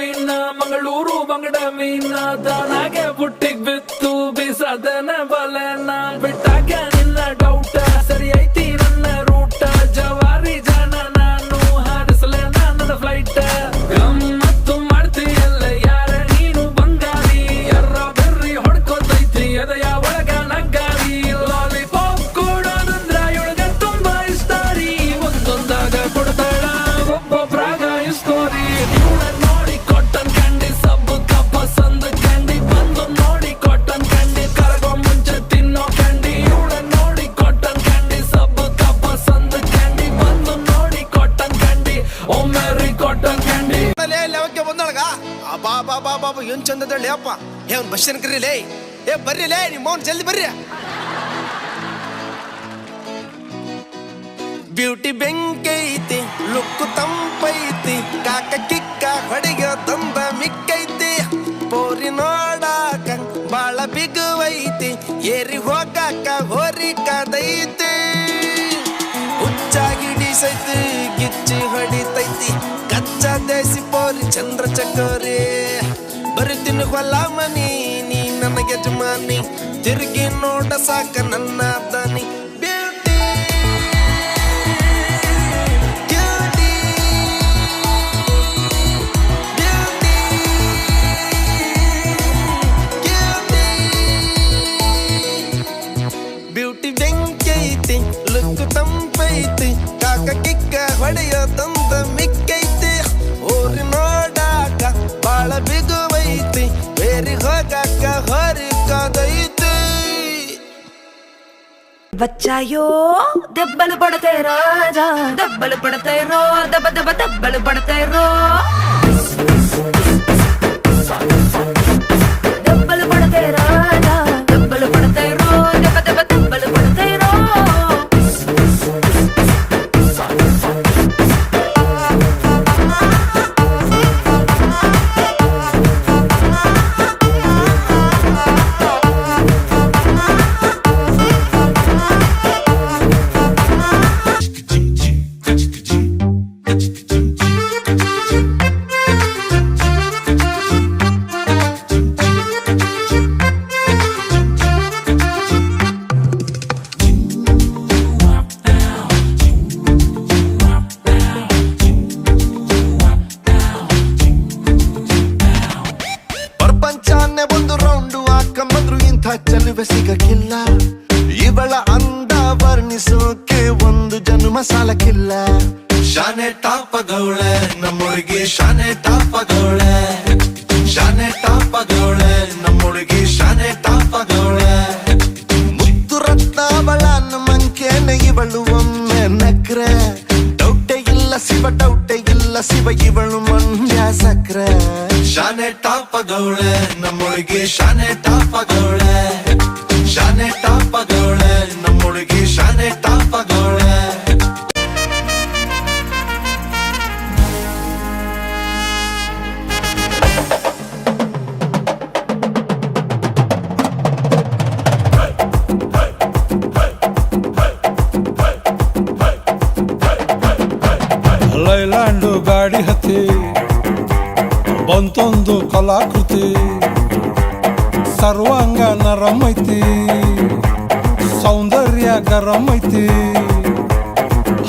ಇವಳೆನ London queen Mangaluru ಬಂಗಡ ಮೀನ ತಾನಾಗೆ ಬುಟ್ಟಿಗ್ ಬಿತ್ತು ಬೀಸದನ ಬಲೆನ ಬಿಟ್ಟಾಗ ಬಂದೊಳಗ ಬಾ ಬಾ ಬಾ ಬಾ ಬಾ ಏನ್ ಚಂದದಳ್ಳಿ ಅಪ್ಪ ಏ ಅವ್ನು ಬಸ್ ಕರೀ ಲೇ ಏ ಬರ್ರಿ ಲೇ ನಿಮ್ಮ ಮೌನ್ ಜಲ್ದಿ ಬರ್ರಿ ಬ್ಯೂಟಿ ಬೆಂಕೈತಿ ಲುಕ್ಕು ತಂಪೈತಿ ಕಾಕ ಕಿಕ್ಕ ಹೊಡಿಗ ತಂದ ಮಿಕ್ಕೈತಿ ಪೋರಿ ನೋಡಾಕ ಬಾಳ ಬಿಗುವೈತಿ ಏರಿ ಹೋಗಾಕ ಹೋರಿ ಕದೈತಿ ಹುಚ್ಚಾಗಿಡಿಸೈತಿ ಗಿಚ್ಚಿ ಹೊಡಿತೈತಿ ಕಚ್ಚಾ ದೇಸಿ ಪೋರಿ ಚಂದ್ರ ಚಕೋರಿ ಬರುತ್ತೀನಿ ಹೊಲ ಮನಿ ನೀ ನನಗೆ ಯಜಮಾನಿ. ತಿರುಗಿ ನೋಡ ಸಾಕ ನನ್ನ ದನಿ ಬ್ಯೂಟಿ ಬ್ಯೂಟಿ ಬ್ಯೂಟಿ ಬ್ಯೂಟಿ ಬೆಂಕೈತಿ ಲುಕ್ ತಂಪೈತಿ. ಕಾಕ ಕಿಕ್ಕ ಹೊಡೆಯ ತಂದ ಮಿಕ್ಕೈತಿ. ಊರಿ ನೋಡಾಕ काळ बिगवैती वेरी हो काका हरी का दैती బచ్చాయో దెబ్బలు పడతాయి రాజా దెబ్బలు పడతాయి రో దెబ్బ దెబ్బ దెబ్బలు పడతాయి రో ವರ್ಣಿಸೋಕೆ ಒಂದು ಜನ್ಮ ಸಾಲಕ್ಕಿಲ್ಲ. ಶಾನೆ ಟಾಪಗೌಳೆ ನಮ್ಮೊಳಗೆ ಶಾನೆ ಟಾಪಗೌಳೆ ಶಾನೆ ಟಾಪಗೌಳೆ ನಮ್ಮೊಳಗೆ ಶಾನೆ ಟಾಪಗೌಳೆ ಮುತ್ತು ರತ್ನಾವಳ ಮಂಕೇನೆ ಇವಳು ಒಮ್ಮೆ ನಕ್ರೆ. ಡೌಟೆ ಇಲ್ಲ ಶಿವ ಡೌಟೆ ಇಲ್ಲ ಶಿವ ಇವಳು ಮಂಡ್ಯ ಸಕ್ರೆ. ಶಾನೆ ಟಾಪಗೌಳೆ ನಮ್ಮೊಳಗೆ ಶಾನೆ ಟಾಪಗೌಳೆ ಶಾನೆ ಟಾಪಗೌಳೆ ಟಾಪಗೌಳೆ ಲೈಲ್ಯಾಂಡು ಗಾಡಿ ಹತ್ತಿ ಬಂತೊಂದು ಕಲಾಕೃತಿ ಸರ್ವಾಂಗ ನರಂ ಐತಿ ಸೌಂದರ್ಯ ಗರಂ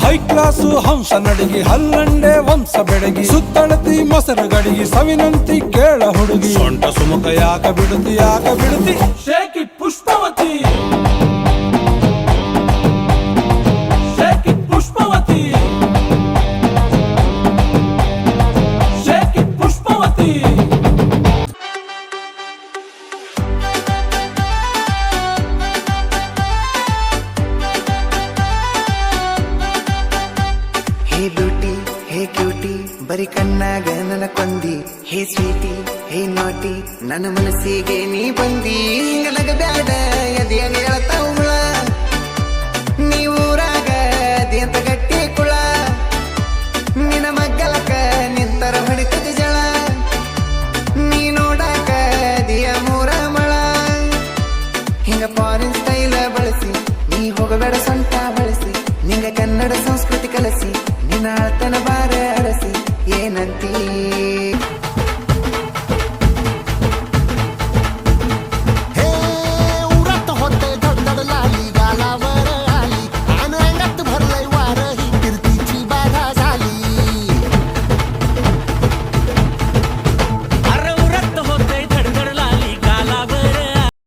ಹೈ ಕ್ಲಾಸು ಹಂಸ ನಡಿಗೆ, ಹಲ್ಲಂಡೆ ವಂಶ ಬೆಡಗಿ, ಸುತ್ತಳತಿ ಮೊಸರು ಗಡಿಗೆ ಸವಿನಂತಿ ಕೇಳ ಹುಡುಗಿ. ಸೊಂಟ ಸುಮುಖ ಯಾಕ ಬಿಡುತ್ತಿ ಯಾಕ ಬಿಡುತ್ತಿ ಬ್ಯೂಟಿ ಹೇ ಕ್ಯೂಟಿ ಬರಿ ಕಣ್ಣಾಗ ನನ್ನ ಕೊಂದಿ. ಹೇ ಸ್ವೀಟಿ, ಹೇ ನಾಟಿ, ನನ್ನ ಮನಸ್ಸಿಗೆ ನೀ ಬಂದಿ. ಹಿಂಗ ನಗ ಬ್ಯಾಡ ಎದೆಯಾಗ ಹೇಳ್ತಾವ ವಿನಂತಿ